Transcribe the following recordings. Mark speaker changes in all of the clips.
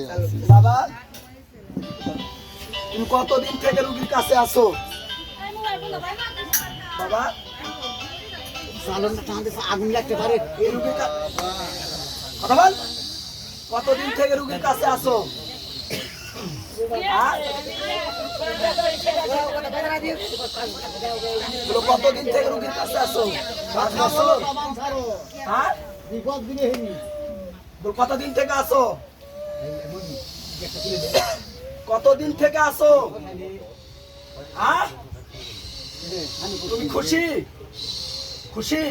Speaker 1: সাথে বাবা তুমি কতদিন থেকে রুগীর কাছে আসো
Speaker 2: লাগতে পারে
Speaker 1: এই রুগীর কথা বল কতদিন থেকে রুগীর কাছে আছো কতদিন থেকে রুগীর কতদিন থেকে আসো কতদিন থেকে আসো তুমি খুশি? খুশি?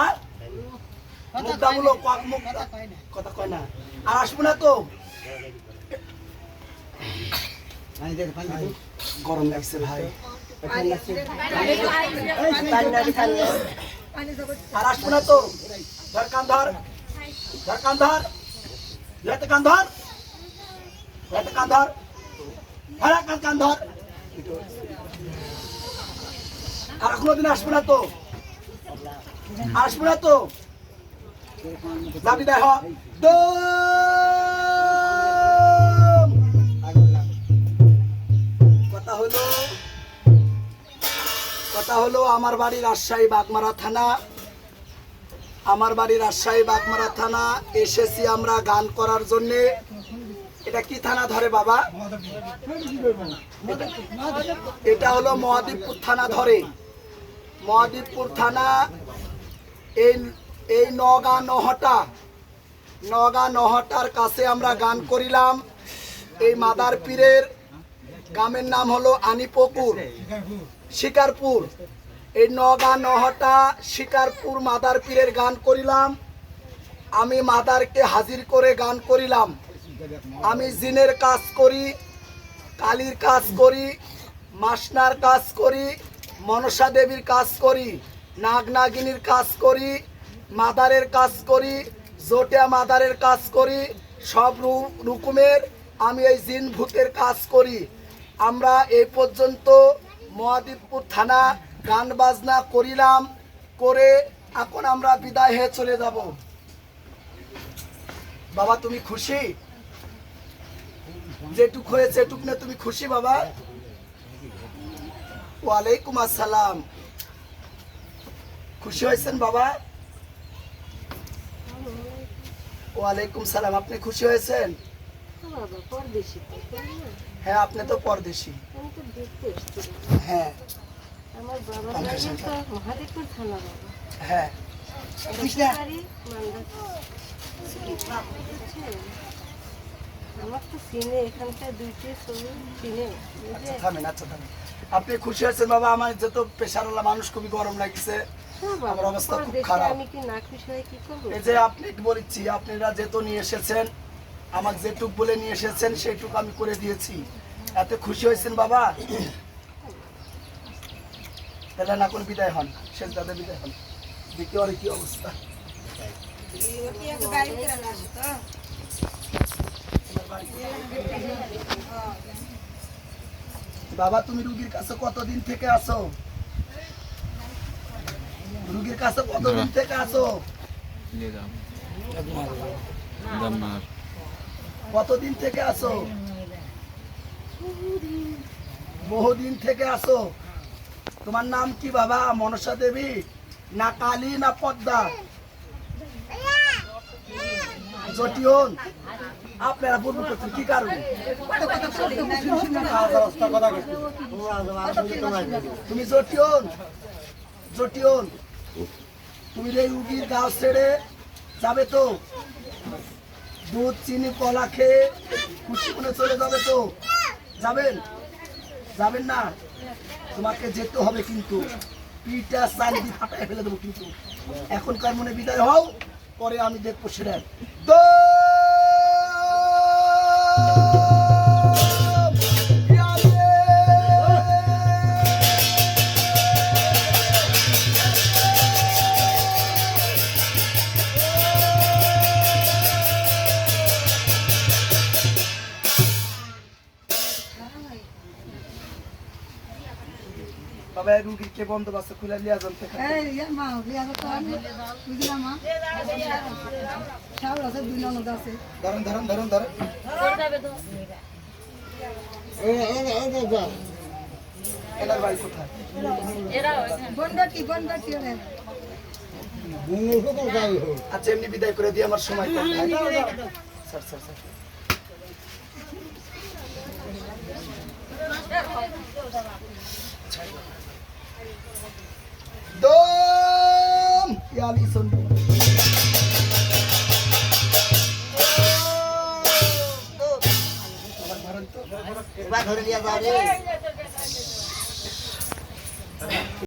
Speaker 1: আর কথা কয় না। আর আসব না তো? গরম লাগছে ভাই। আর আসব না তো? ধর কান ধর। ধর কান ধর। ধরতে কান ধর ধরতে কান ধর ধর কান কান ধর আর কোনোদিন আসব না তো আসব না তো যাবি দেখ দম। কথা হলো কথা হলো আমার বাড়ি রাজশাহী বাগমারা থানা আমার বাড়ি রাজশাহী বাগমারা থানা এসেছি আমরা গান করার জন্য। এটা কি থানা ধরে বাবা? এটা হলো মহাদীপপুর থানা ধরে। মহাদীপপুর থানা এই এই নগা নহটা। নগা নহটার কাছে আমরা গান করিলাম। এই মাদার পীরের গ্রামের নাম হলো আনিপুকুর শিকারপুর। এই নগা নহটা শিকারপুর মাদার পীরের গান করিলাম। আমি মাদারকে হাজির করে গান করিলাম। আমি জিনের কাজ করি, কালীর কাজ করি, মাসনার কাজ করি, মনসা দেবীর কাজ করি, নাগ নাগিনীর কাজ করি, মাদারের কাজ করি, জোটিয়া মাদারের কাজ করি, সব রকমের আমি এই জিন ভূতের কাজ করি। আমরা এই পর্যন্ত মহাদীপপুর থানা গান বাজনা করিলাম করে এখন আমরা বিদায় হয়ে চলে যাব। বাবা তুমি খুশি? যেটুক হয়েছে এটুক না তুমি খুশি বাবা? ওয়ালাইকুম আসসালাম। খুশি হয়েছেন বাবা? ওয়ালাইকুম সালাম আপনি খুশি হয়েছেন?
Speaker 3: না?
Speaker 1: হ্যাঁ আপনি তো পরদেশি। হ্যাঁ।
Speaker 3: আমার বাবার তো মহাদেবপুর থানা বাবা।
Speaker 1: হ্যাঁ?
Speaker 3: আমার তো দুইটি ছবি
Speaker 1: থামেন আচ্ছা থামেন। আপনি খুশি হয়েছেন বাবা? আমার যত পেশারওয়ালা মানুষ খুবই গরম লাগছে।
Speaker 3: হ্যাঁ
Speaker 1: আমার অবস্থা খুব খারাপ।
Speaker 3: আমি কি না খুশি হয়ে কি করব?
Speaker 1: এই যে আপনি বলেছি আপনারা নিয়ে এসেছেন আমাকে যেটুক বলে নিয়ে এসেছেন সেইটুক আমি করে দিয়েছি। এত খুশি হয়েছেন বাবা? তাহলে না করে বিদায় হন, শেষ দাদা বিদায় হন। ওর কি অবস্থা। বাবা, তুমি রুগীর কাছে কতদিন থেকে আসো রুগীর কাছে কতদিন থেকে আসো কতদিন থেকে আসো বহুদিন থেকে আসো তোমার নাম কি বাবা? মনসা দেবী? না কালী, না পদ্মা? জটিয়ন আপনারা পূর্ব করছেন কি কারণ? তুমি জটিয়ন জটিয়ন তুমি এই রুগীর গাছ ছেড়ে যাবে তো? দুধ, চিনি, কলা খেয়ে খুশি করে চলে যাবে তো? যাবেন? যাবেন না? তোমাকে যেতে হবে কিন্তু। ফেলে দেবো কিন্তু। এখনকার মনে বিদায় হও, পরে আমি দেখব সেটা। বাবা এই রুগীর কে বন্দোবস্ত খুলে লিয়া যান ধরেন ধরেন ধরেন ধরেন। এনার বাড়ি কোথায়? আচ্ছা এমনি বিদায় করে দিয়ে আমার সময় কম। ভাই। স্যার
Speaker 2: ধরে নিয়ে রে।